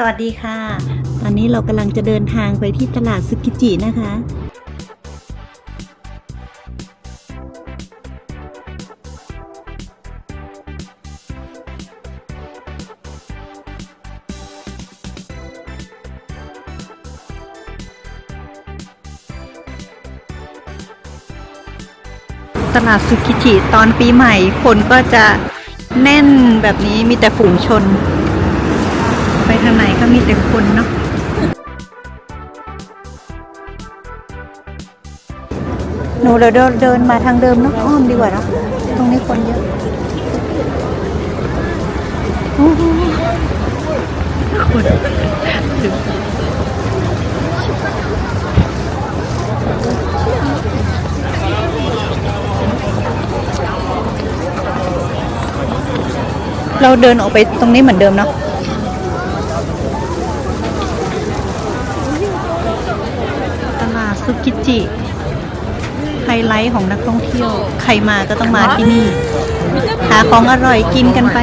สวัสดีค่ะ ตอนนี้เรากำลังจะเดินทางไปที่ตลาดซึกิจินะคะ ตลาดซึกิจิตอนปีใหม่ คนก็จะแน่นแบบนี้มีแต่ฝูงชน ไปทางไหนก็มีแต่คนเนาะหนูเดี๋ยวเดินมาทางเดิมเนาะอ้อมดีกว่าเนาะตรงนี้คนเยอะคนเราเดินออกไปตรงนี้เหมือนเดิมเนาะ ตลาดซุกิ จิไฮไลท์ของนักท่องเที่ยว ใครมาก็ต้องมาที่นี่ หาของอร่อยกินกันไป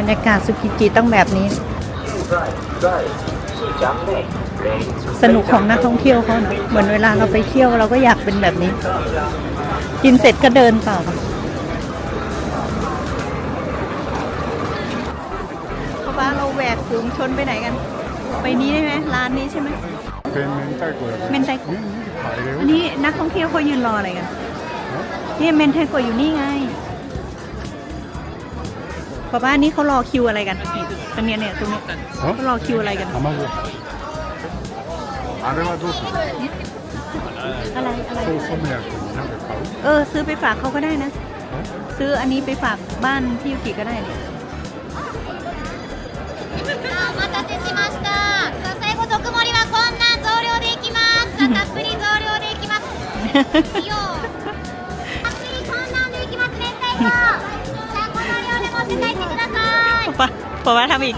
บรรยากาศซุกิจิต้องแบบนี้ สนุกของนักท่องเที่ยวเขานะเหมือนเวลาเราไปเที่ยวเราก็อยากเป็นแบบนี้ กินเสร็จก็เดินต่อเพราะว่าเราแหวกฝูงชนไปไหนกัน ไปนี้ได้ไหมร้านนี้ใช่ไหมเป็นเมนไทโกะเมนไทโกะนี่นี่ขายเลยอันนี้นักท่องเที่ยวเขายืนรออะไรกันนี่เมนไทโกะอยู่นี่ไง ป้าบ้านนี้เขารอคิวอะไรกันนี่ตรงเนี้ยเนี่ยตรงเนี้ยเขารอคิวอะไรกัน 卵あれはどうする อะไรอะไร そう染め焼きになんか買う เออ ซื้อไปฝากเขาก็ได้นะ ซื้ออันนี้ไปฝากบ้านพี่ยุกิก็ได้เนี่ย お待たせしました。さあ最後特盛りはこんなん増量でいきます。さあたっぷり増量でいきます。いいよ。たっぷりこんなんでいきます明太子。 ป้าป้าว่าทำอีก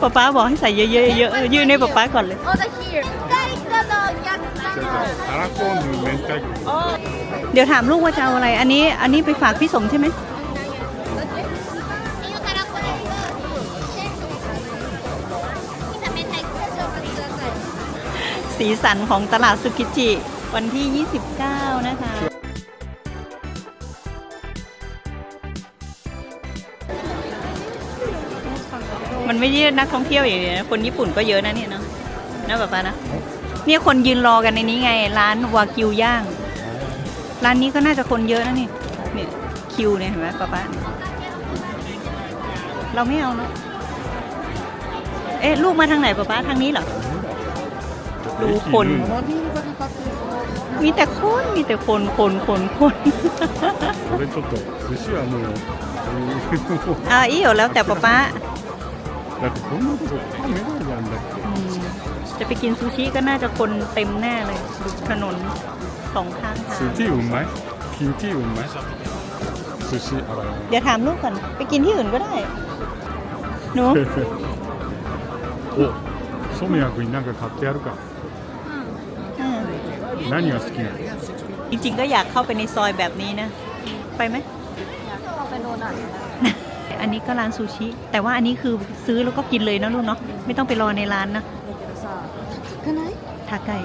ป้าป้าบอกให้ใส่เยอะๆเยอะๆยื่นให้ป้าป้าก่อนเลย おだひる。二人来たぞお客さんじゃあじゃあたらこの明太子 เดี๋ยวถามลูกว่าจะเอาอะไร อันนี้ อันนี้ไปฝากพี่สมใช่ไหม สีสันของตลาดสุกิจิ วันที่ 29 นะคะ มันไม่ใช่นักท่องเที่ยวอย่างเดียวนะคนญี่ปุ่นก็เยอะนะเนี่ยเนาะนะป้าป้านะ เนี่ยคนยืนรอกันในนี้ไง ร้านวากิวย่าง ร้านนี้ก็น่าจะคนเยอะนะนี่เนี่ยคิวเนี่ยเห็นไหมป้าป้าเราไม่เอาเนาะเอ๊ะลูกมาทางไหนป้าป้าทางนี้เหรอ ดูคน มีแต่คน มีแต่คนคนคนคน これちょっと寿司はもうもう อ่าอีเดี๋ยวแล้วแต่ป้าป้า だってこんなとこパンไม่ได้やんだっ อืมจะไปกินซูชิก็น่าจะคนเต็มแน่เลยดูถนนสองข้างทา け ง 寿司うまいキンキうまい寿司あら เดี๋ยวถามลูกก่อน ไปกินที่อื่นก็ได้ หนู お染谷君になんか買ってやるか อืม 何が好きなの จริงๆก็อยากเข้าไปในซอยแบบนี้นะ ไปไหม อันนี้ก็ร้านซูชิ แต่ว่าอันนี้คือซื้อแล้วก็กินเลยนะลูกเนาะ ไม่ต้องไปรอในร้านนะ さ高くない ทาไก่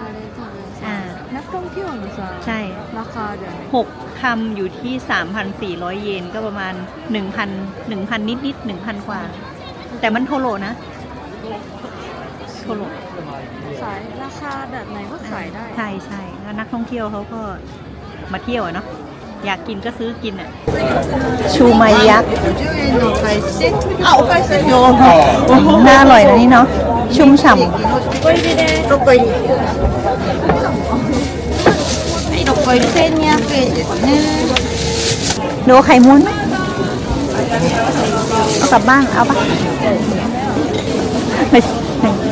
あれ多分 อ่า さนักท่องเที่ยวのさ ใช่ ราคาเดี๋ยว หกคำอยู่ที่ 3,400 เยนก็ประมาณ 1,000 1,000 นิดนิดๆ1,000 กว่า แต่มันโทโรนะ โท ทั่วโลกขายราคาแบบไหนก็ขายได้ ใช่ใช่แล้วนักท่องเที่ยวเขาก็มาเที่ยวอะเนาะอยากกินก็ซื้อกินอะชูไมยักษ์เอาไปเซโยน่าอร่อยนะนี่เนาะชุ่มฉ่ำตุ๊กยตุ๊กยเส้นเนี่ยเกจเนี่ยดูไข่มุ้นเอากลับบ้านเอาปะไม่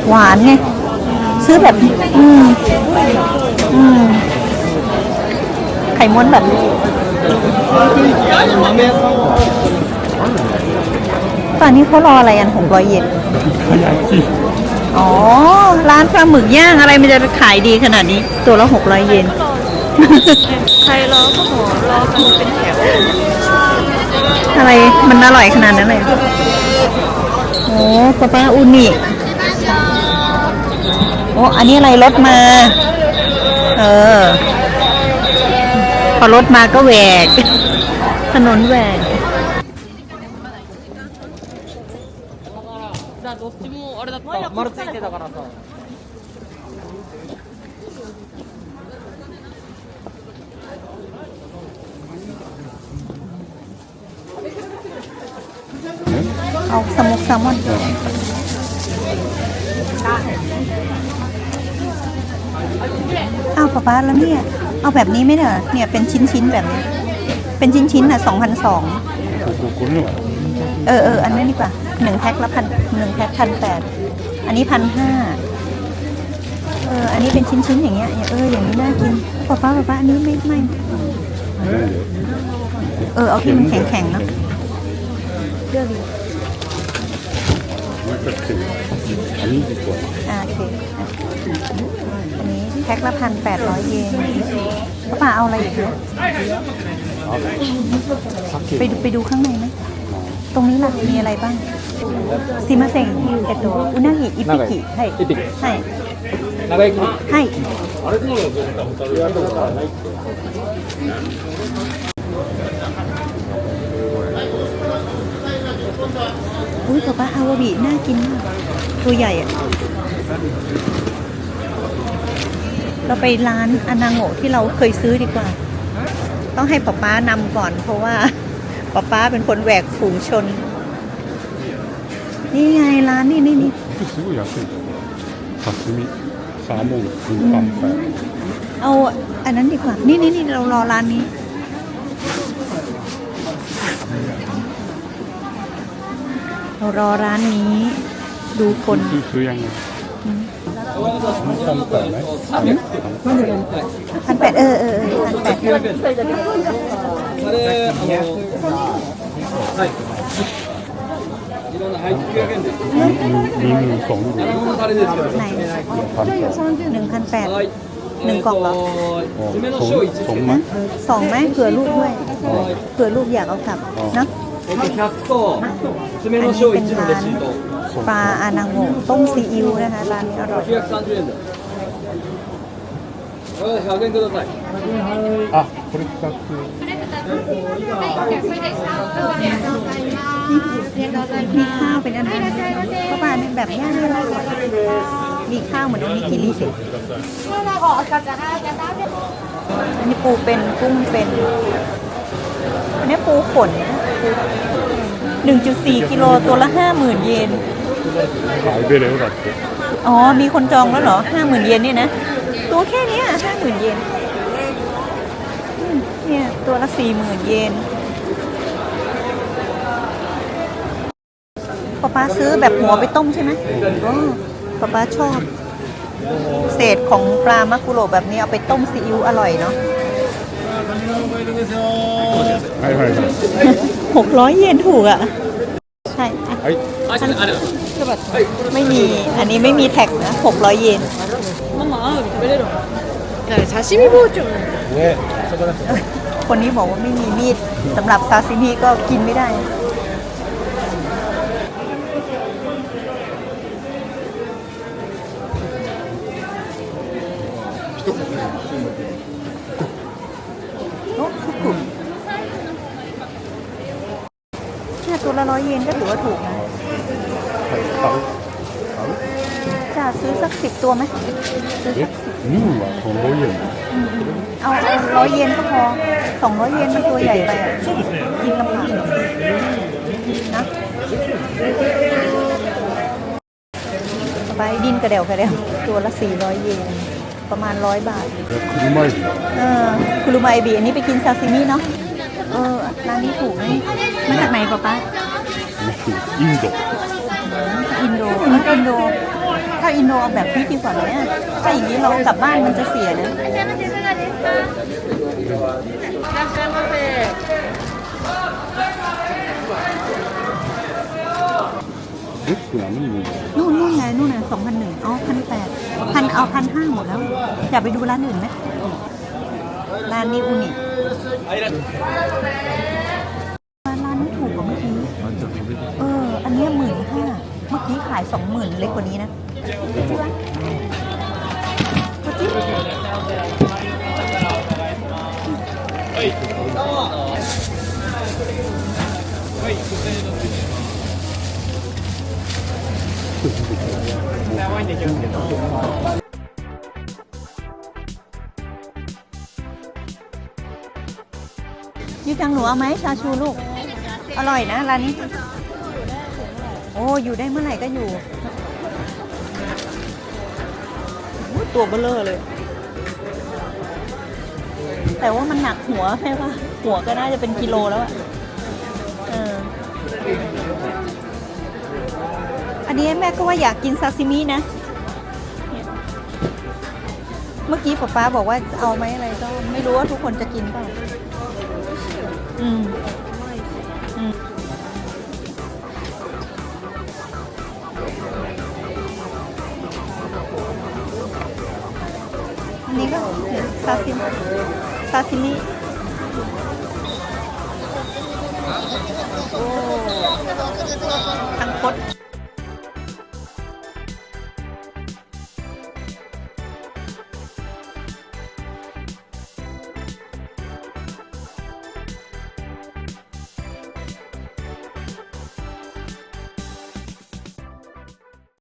หวานไง ซื้อแบบ อืม อืม ไข่ม้วนแบบนี้ตอนนี้เขารออะไรกันหกร้อยเยนอ๋อ ร้านปลาหมึกย่างอะไรมันจะขายดีขนาดนี้ ตัวละหกร้อยเยน ใครรอก็หมอรอกันเป็นแถว อะไรมันอร่อยขนาดนั้นเลยเหรอโอ้ปลาปลาอุนิ โอ้ อันนี้อะไรรถมา เออ พอรถมาก็แหวก ถนนแหวก 丸ついてたからさ เอาสมุกแซลมอน เอาป้าป้าแล้วเนี่ย เอาแบบนี้ไหมเนี่ยเนี่ยเป็นชิ้นชิ้นแบบนี้ เป็นชิ้นชิ้นอะสองพันสอง คุ้นหรอเออเอออันนี้ดีกว่าหนึ่งแพ็คละพันหนึ่งแพ็คพันแปดอันนี้พันห้าเอออันนี้เป็นชิ้นชิ้นอย่างเงี้ยเอออย่างนี้น่ากินป้าป้าป้าป้าอันนี้ไม่ไม่เออเอาที่มันแข็งแข็งเนาะเลือกดีมันก็อันนี้ดีกว่าอ่าโอเคอ่อันนี้ แพ็คละพันแปดร้อยเยนป้าป่าเอาอะไรอีกไหมไปไปดูข้างในไหม ตรงนี้ล่ะ มีอะไรบ้างซีมาเซ็งเอตโตอุนาฮิอิปิกิใช่อิปิใช่ใช่อุ้ยแต่ว่าฮาวาบีน่ากินมากตัวใหญ่อะ เราไปร้านอนาโงะที่เราเคยซื้อดีกว่า ต้องให้ป๊าป๊านำก่อน เพราะว่าป๊าป๊าเป็นคนแหวกฝูงชน นี่ไงร้านนี่นี่นี่ これすごい安いじゃん刺身サーモン軍艦パイ เอาอันนั้นดีกว่า นี่นี่นี่เรารอร้านนี้ เรารอร้านนี้ ดูคน ซื้อซื้อยังไง軍艦パイไหม พันแปดเออเออพันแปดมีมีสองอยู่พันแปดหนึ่งพันแปดหนึ่งกล่องเหรอสองไหมสองไหมเผื่อลูกด้วยเผื่อลูกอยากเอากลับเนาะอันนี้เป็นร้าน ปลาอานาโงะต้มซีอิ๊วนะคะ ร้านนี้อร่อย 930円ですこれ100円くださいあこれ二つ มีข้าวเป็นอันนั้นเพราะว่าเป็นแบบย่างอร่อยมีข้าวเหมือนโอนิกิริสิอันนี้ปูเป็นกุ้งเป็น อันนี้ปูขนนะหนึ่งจุดสี่กิโลตัวละห้าหมื่นเยน หายไปเร็วแบบอ๋อ มีคนจองแล้วเหรอห้าหมื่นเยนเนี่ยนะ ตัวแค่นี้ห้าหมื่นเยนเนี่ย ตัวละสี่หมื่นเยนป้าป๊าซื้อแบบหัวไปต้มใช่ไหมป้าป๊าชอบ เศษของปลามะกุโรแบบนี้เอาไปต้มซีอิ๊วอร่อยเนาะหกร้อยเยนถูกอะ ใช่ไอะ ไม่มี อันนี้ไม่มีแท็กนะ 600 เยนมาม่าไม่ได้หรอกแต่ซาซิมิพูดจุคนนี้บอกว่าไม่มีมีดสำหรับซาซิมิก็กินไม่ได้ตัวละร้อยเยนก็ถือว่าถูกนะ องสองจะซื้อสักสิบตัวไหมซื้อสักสิบนี่หว่ของโรยเยนเอาร้อยเยนก็พอสองร้อยเยนเป็นตัวใหญ่ไปอะกินลำบากนะไปดินกระเดวกระเดวตัวละสี่ร้อยเยนประมาณร้อยบาทคุณรู้ไมเออคุณรู้ไหมบีอันนี้ไปกินซาซิมิเนาะเออร้านนี้ถูกไหมมาจากไหนป้าป๊าอินโด อินโดถ้าอินโด ถ้าอินโดเอาแบบนี้ดีกว่าไหมถ้าอย่างนี้เรากลับบ้านมันจะเสียนะ เฮ้อมันู่นนู่นไงนู่นไงสองพันหนึ่งเอาพันแปดพันเอาพันห้าหมดแล้ว อยากไปดูร้านอื่นไหมร้านนี้อุนิร้านนี้ถูกกว่าเมื่อกี้เออ อันนี้หมื่นาเมื่อกี้ขายสองหมื่นเล็กกว่านี้นะยูจังหนูเอาไหมชาชูลูก อร่อยนะร้านนี้ โอ้ อยู่ได้เมื่อไหร่ก็อยู่โอ้ตัวเบลเลอร์เลย แต่ว่ามันหนักหัวใช่ปะหัวก็น่าจะเป็นกิโลแล้วอะเอออันนี้แม่ก็ว่าอยากกินซาซิมินะเนี่ยเมื่อกี้ป๊าป๊าบอกว่าเอาไหมอะไรก็ไม่รู้ว่าทุกคนจะกินเปล่า อืม อันนี้ก็ซาซิมซาซิมิโอ้ทั้งคด